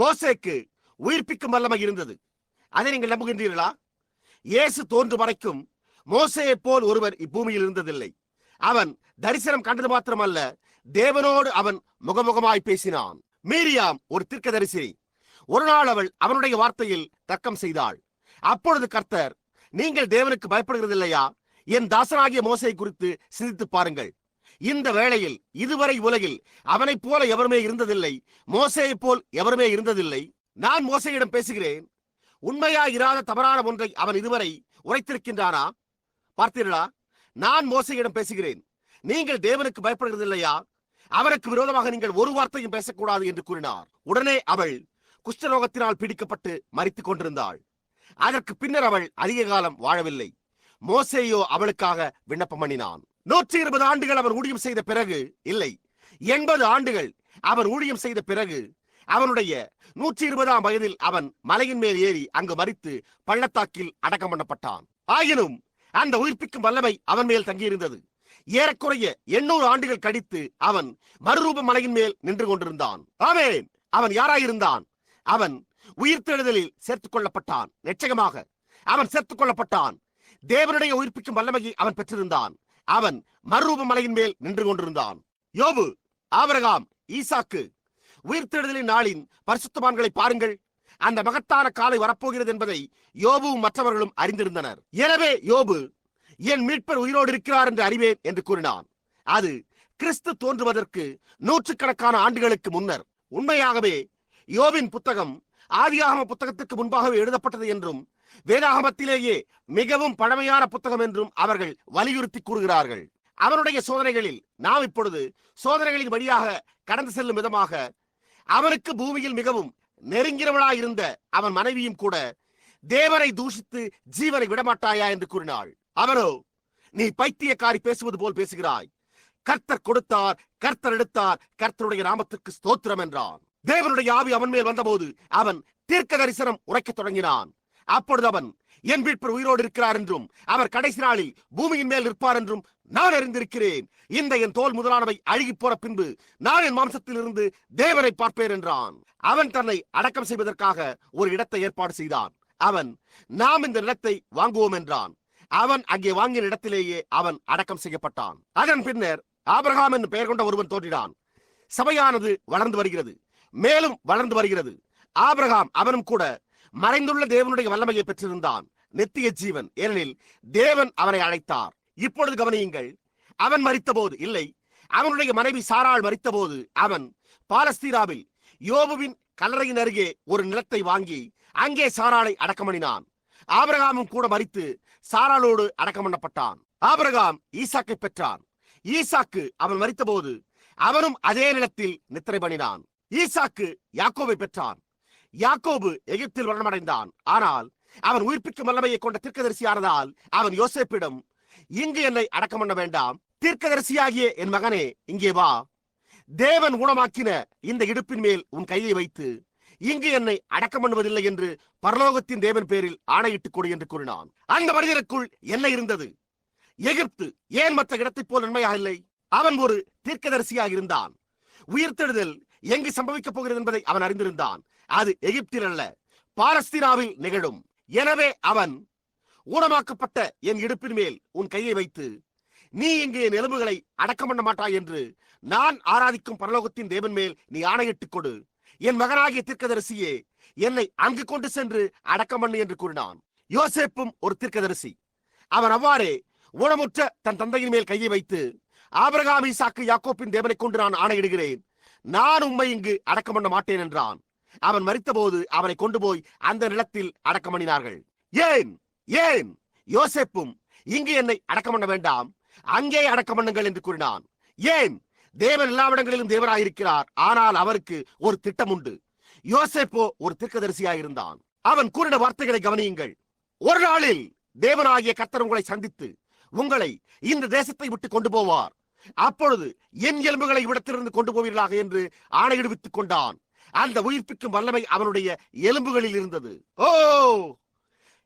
மோசேக்கு உயிர்ப்பிக்கும் வல்லமை இருந்தது. அதை நீங்கள் நம்புகின்றீர்களா? இயேசு தோன்றும் வரைக்கும் மோசையை போல் ஒருவர் இப்பூமியில் இருந்ததில்லை. அவன் தரிசனம் கண்டது மாத்திரமல்ல தேவனோடு அவன் முகமுகமாய் பேசினான். மீரியாம் ஒரு தீர்க்கதரிசி ஒரு நாள் அவள் அவனுடைய வார்த்தையில் தர்க்கம் செய்தாள். அப்பொழுது கர்த்தர் நீங்கள் தேவனுக்கு பயப்படுகிறதில்லையா? என் தாசனாகிய மோசை குறித்து சிந்தித்து பாருங்கள். இந்த வேளையில் இதுவரை உலகில் அவனைப் போல எவருமே இருந்ததில்லை மோசையைப் போல் எவருமே இருந்ததில்லை. நான் மோசையிடம் பேசுகிறேன். உண்மையா இராத தவறான ஒன்றை அவன் இதுவரை உரைத்திருக்கின்றானா? பார்த்தீர்களா? நான் மோசையிடம் பேசுகிறேன். நீங்கள் தேவனுக்கு பயப்படுகிறதில்லையா? அவருக்கு விரோதமாக நீங்கள் ஒரு வார்த்தையும் பேசக்கூடாது என்று கூறினார். உடனே அவள் குஷ்டரோகத்தினால் பிடிக்கப்பட்டு மறித்துக் கொண்டிருந்தாள். அதற்கு பின்னர் அவள் அதிக காலம் வாழவில்லை. மோசேயோ அவளுக்காக விண்ணப்பம் பண்ணினான். நூற்றி இருபது ஆண்டுகள் அவர் ஊழியம் செய்த பிறகு இல்லை எண்பது ஆண்டுகள் அவர் ஊழியம் செய்த பிறகு அவனுடைய நூற்றி இருபதாம் வயதில் அவன் மலையின் மேல் ஏறி அங்கு மறித்து பள்ளத்தாக்கில் அடக்கம் பண்ணப்பட்டான். ஆயினும் அந்த உயிர்ப்பிக்கும் வல்லமை அவன் மேல் தங்கியிருந்தது. ஏறக்குறைய எண்ணூறு ஆண்டுகள் கழித்து அவன் மறுரூப மலையின் மேல் நின்று கொண்டிருந்தான். ஆமென்! அவன் யாராயிருந்தான்? அவன் உயிர்த்தெழுதலில் சேர்த்துக் கொள்ளப்பட்டான். நிச்சயமாக அவன் சேர்த்துக் கொள்ளப்பட்டான். தேவனுடைய உயிர்ப்பிக்கும் வல்லமையை அவன் பெற்றிருந்தான். அவன் மறுரூப மலையின் மேல் நின்று கொண்டிருந்தான். யோபு ஆபரகாம் ஈசாக்கு உயிர்த்தெழுதலின் நாளின் பரிசுத்தமான்களை பாருங்கள். அந்த மகத்தான காலை வரப்போகிறது என்பதை யோபுவும் மற்றவர்களும் அறிந்திருந்தனர். எனவே யோபு என் மீட்பர் உயிரோடு இருக்கிறார் என்று அறிவேன் என்று கூறினான். அது கிறிஸ்து தோன்றுவதற்கு நூற்றுக்கணக்கான ஆண்டுகளுக்கு முன்னர். உண்மையாகவே யோவின் புத்தகம் ஆதியாகம புத்தகத்துக்கு முன்பாகவே எழுதப்பட்டது என்றும் வேதாகமத்திலேயே மிகவும் பழமையான புத்தகம் என்றும் அவர்கள் வலியுறுத்தி கூறுகிறார்கள். அவனுடைய சோதனைகளில் நாம் இப்பொழுது சோதனைகளின் வழியாக கடந்து செல்லும் விதமாக அவனுக்கு பூமியில் மிகவும் நெருங்கினவளாய் இருந்த அவன் மனைவியும் கூட தேவனை தூஷித்து ஜீவனை விடமாட்டாயா என்று கூறினாள். அவரோ நீ பைத்தியக்காரி பேசுவது போல் பேசுகிறாய். கர்த்தர் கொடுத்தார் கர்த்தர் எடுத்தார் கர்த்தருடைய நாமத்திற்கு ஸ்தோத்திரம் என்றான். தேவனுடைய ஆவி அவன் மேல் வந்தபோது அவன் தீர்க்க தரிசனம் உரைக்கத் தொடங்கினான். அப்பொழுது அவன் என் வீட்பர் உயிரோடு இருக்கிறார் என்றும் அவர் கடைசி நாளில் பூமியின் மேல் இருப்பார் என்றும் நான் அறிந்திருக்கிறேன். இந்த என் தோல் முதலானவை அழுகி போற பின்பு நான் என் மாம்சத்தில் இருந்து தேவனை பார்ப்பேன் என்றான். அவன் தன்னை அடக்கம் செய்வதற்காக ஒரு இடத்தை ஏற்பாடு செய்தான். அவன் நாம் இந்த நிலத்தை வாங்குவோம் என்றான். அவன் அங்கே வாங்கின இடத்திலேயே அவன் அடக்கம் செய்யப்பட்டான். அதன் பின்னர் ஆபிரகாம் என்று பெயர் கொண்ட ஒருவன் தோன்றினான். சபையானது வளர்ந்து வருகிறது. மேலும் வளர்ந்து வருகிறது. ஆபிரகாம் அவனும் கூட மறைந்துள்ள தேவனுடைய வல்லமையை பெற்றிருந்தான் நித்திய ஜீவன். ஏனெனில் தேவன் அவனை அழைத்தார். இப்பொழுது கவனியுங்கள் அவன் மறித்தபோது இல்லை அவனுடைய மனைவி சாராள் மறித்தபோது அவன் பாலஸ்தீனாவில் யோபுவின் கல்லறையின் அருகே ஒரு நிலத்தை வாங்கி அங்கே சாராளை அடக்கம் பண்ணினான் ஆபிரகாமும் கூட மறித்து சாராளோடு அடக்கம் பண்ணப்பட்டான் ஆபரகாம் ஈசாக்கை பெற்றான். ஈசாக்கு அவன் மறித்தபோது அவனும் அதே நிலத்தில் நித்திரை பண்ணினான். ஈசாக்கு யாக்கோவை பெற்றான். யாக்கோபு எகிப்தில் மரணமடைந்தான். ஆனால் அவன் உயிர்ப்பிக்கும் வல்லமையை கொண்ட தீர்க்கதரிசியானதால் அவன் யோசேப்பிடம் இங்கு என்னை அடக்கம் பண்ண வேண்டாம். தீர்க்கதரிசியாகிய என் மகனே இங்கே வா. தேவன் ஊனமாக்கின இந்த இடுப்பின் மேல் உன் கையை வைத்து இங்கு என்னை அடக்கம் பண்ணுவதில்லை என்று பரலோகத்தின் தேவன் பேரில் ஆணையிட்டுக் கொடு என்று கூறினான். அந்த மனிதனுக்குள் என்ன இருந்தது? எகிப்து ஏன் மற்ற இடத்தைப் போல் நன்மையாக இல்லை? அவன் ஒரு தீர்க்கதரிசியாக இருந்தான் உயிர்த்தெழுதல் எங்கு சம்பவிக்கப் போகிறது என்பதை அவன் அறிந்திருந்தான். அது எகிப்தில் அல்ல பாலஸ்தீனாவில் நிகழும். எனவே அவன் ஊனமாக்கப்பட்ட என் இடுப்பின் மேல் உன் கையை வைத்து நீ இங்கே என் எலும்புகளை அடக்கம் பண்ண மாட்டாய் என்று நான் ஆராதிக்கும் பரலோகத்தின் தேவன் மேல் நீ ஆணையிட்டுக் கொடு. என் மகனாகிய தீர்க்கதரிசியே என்னை அங்கு கொண்டு சென்று அடக்கம் பண்ணு என்று கூறினான். யோசேப்பும் ஒரு தீர்க்கதரிசி. அவன் அவ்வாறே ஊனமுற்ற தன் தந்தையின் மேல் கையை வைத்து ஆபரகாமி சாக்கு யாக்கோப்பின் தேவனை கொண்டு நான் ஆணையிடுகிறேன். நான் உண்மை இங்கு அடக்கம் பண்ண மாட்டேன் என்றான். அவன் மறித்தபோது அவனை கொண்டு போய் அந்த நிலத்தில் அடக்கம் பண்ணினார்கள் ஏன்? ஏன்? யோசேப்பும் இங்கு என்னை அடக்கம் பண்ண வேண்டாம். அங்கே அடக்கம் பண்ணுங்கள் என்று கூறினான். ஏன்? தேவன் எல்லா இடங்களிலும் தேவராயிருக்கிறார் ஆனால் அவருக்கு ஒரு திட்டம் உண்டு யோசேப்போ ஒரு தீர்க்கதரிசியாயிருந்தான் அவன் கூறின வார்த்தைகளை கவனியுங்கள். ஒரு நாளில் தேவனாகிய கத்தர் உங்களை சந்தித்து உங்களை இந்த தேசத்தை விட்டு கொண்டு போவார் அப்பொழுது என் எலும்புகளை இவ்விடத்திலிருந்து கொண்டு போவீர்களாக என்று ஆணையிடுவித்துக் கொண்டான். அந்த உயிர்ப்பிக்கும் வல்லமை அவனுடைய எலும்புகளில் இருந்தது. ஓ!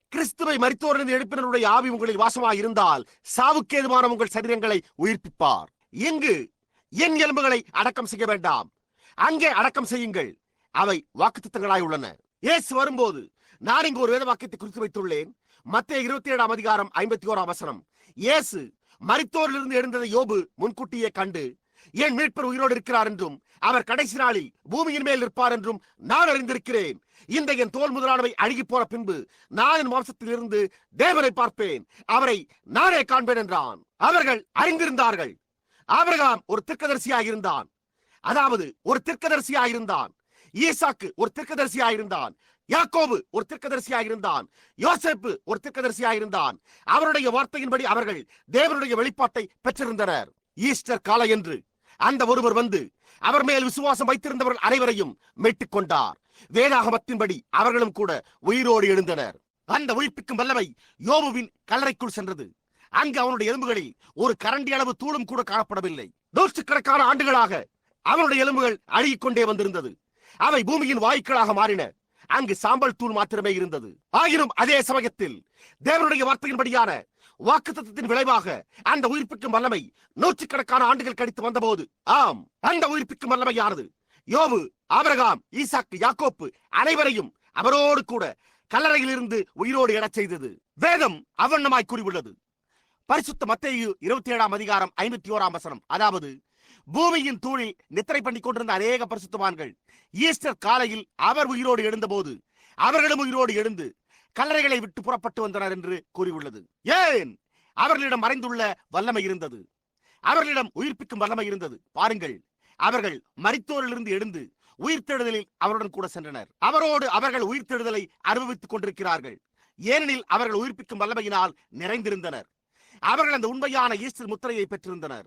கிறிஸ்துவை மரித்தோரிலிருந்து எழுப்பினருடைய ஆவி உங்களில் வாசமாக இருந்தால் சாவுக்கேதுமான உங்கள் சரீரங்களை உயிர்ப்பிப்பார். இங்கு என் எலும்புகளை அடக்கம் செய்ய வேண்டாம். அங்கே அடக்கம் செய்யுங்கள். அவை வாக்குத்தங்களாய் உள்ளன. இயேசு வரும்போது நான் இங்கு ஒரு வேத வாக்கியத்தை குறித்து வைத்துள்ளேன். மத்திய இருபத்தி ஏழாம் அதிகாரம் ஐம்பத்தி ஓராம் வசனம். இயேசு மறித்தோரிலிருந்து எழுந்ததை யோபு முன்கூட்டியே கண்டு என் மீட்பர் உயிரோடு இருக்கிறார் என்றும் அவர் கடைசி நாளில் பூமியின் மேல் இருப்பார் என்றும் நான் அறிந்திருக்கிறேன். இந்த என் தோல் முதலானவை அழுகி போன பின்பு நான் என் மாம்சத்தில் இருந்து தேவனை பார்ப்பேன். அவரை நானே காண்பேன் என்றான். அவர்கள் அறிந்திருந்தார்கள். ஆபிரகாம் ஒரு திர்க்கதரிசியாக இருந்தான். அதாவது ஒரு திர்க்கதரிசியாக இருந்தான். ஈசாக்கு ஒரு திர்க்கதரிசியாக இருந்தான். யாக்கோபு ஒரு திர்க்கதரிசியாக இருந்தான். யோசேப்பு ஒரு திர்க்கதரிசியாக இருந்தான். அவருடைய வார்த்தையின்படி அவர்கள் தேவனுடைய வெளிப்பாட்டை பெற்றிருந்தனர். ஈஸ்டர் காலை என்று அந்த ஒருவர் வந்து அவர் மேல் விசுவாசம் வைத்திருந்தவர்கள் அனைவரையும் மீட்டுக் கொண்டார் வேதாகமத்தின்படி அவர்களும் கூட உயிரோடு எழுந்தனர். அந்த உயிர்ப்பிக்கும் வல்லமை யோபுவின் கல்லறைக்குள் சென்றது. அங்கு அவனுடைய எலும்புகளில் ஒரு கரண்டி அளவு தூளும் கூட காணப்படவில்லை. நூற்றுக்கணக்கான ஆண்டுகளாக அவனுடைய எலும்புகள் அழுகிக் கொண்டே வந்திருந்தது. அவை பூமியின் வாயுக்களாக மாறின. அங்கு சாம்பல் தூள் மாத்திரமே இருந்தது. ஆயினும் அதே சமயத்தில் தேவனுடைய வார்த்தையின்படியான வாக்குத்தத்தின் விளைவாக அந்த உயிர்ப்பிக்கும் வல்லமை நூற்றுக்கணக்கான ஆண்டுகள் கழித்து வந்தபோது. ஆம் அந்த உயிர்ப்பிக்கும் வல்லமையானது யோபு ஆபிரகாம் ஈசாக்கு யாக்கோப்பு அனைவரையும் அவரோடு கூட கல்லறையிலிருந்து உயிரோடு எழச் செய்தது. வேதம் அவண்ணமாய் கூறியுள்ளது. பரிசுத்த மத்தேயு இருபத்தி ஏழாம் அதிகாரம் ஐம்பத்தி ஓராம் வசனம். அதாவது பூமியின் தூளில் நித்திரை பண்ணி கொண்டிருந்த அநேக பரிசுத்தவான்கள் ஈஸ்டர் காலையில் அவர் உயிரோடு எழுந்தபோது அவர்களும் உயிரோடு எழுந்து கல்லறைகளை விட்டு புறப்பட்டு வந்தனர் என்று கூறியுள்ளது. ஏன்? அவர்களிடம் மறைந்துள்ள வல்லமை இருந்தது. அவர்களிடம் உயிர்ப்பிக்கும் வல்லமை இருந்தது. பாருங்கள் அவர்கள் மரித்தோரிலிருந்து எழுந்து உயிர்த்தெழுதலில் அவருடன் கூட சென்றனர். அவரோடு அவர்கள் உயிர்த்தெழுதலை அனுபவித்துக் கொண்டிருக்கிறார்கள். ஏனெனில் அவர்கள் உயிர்ப்பிக்கும் வல்லமையினால் நிறைந்திருந்தனர். அவர்கள் அந்த உண்மையான ஈஸ்டர் முத்திரையை பெற்றிருந்தனர்.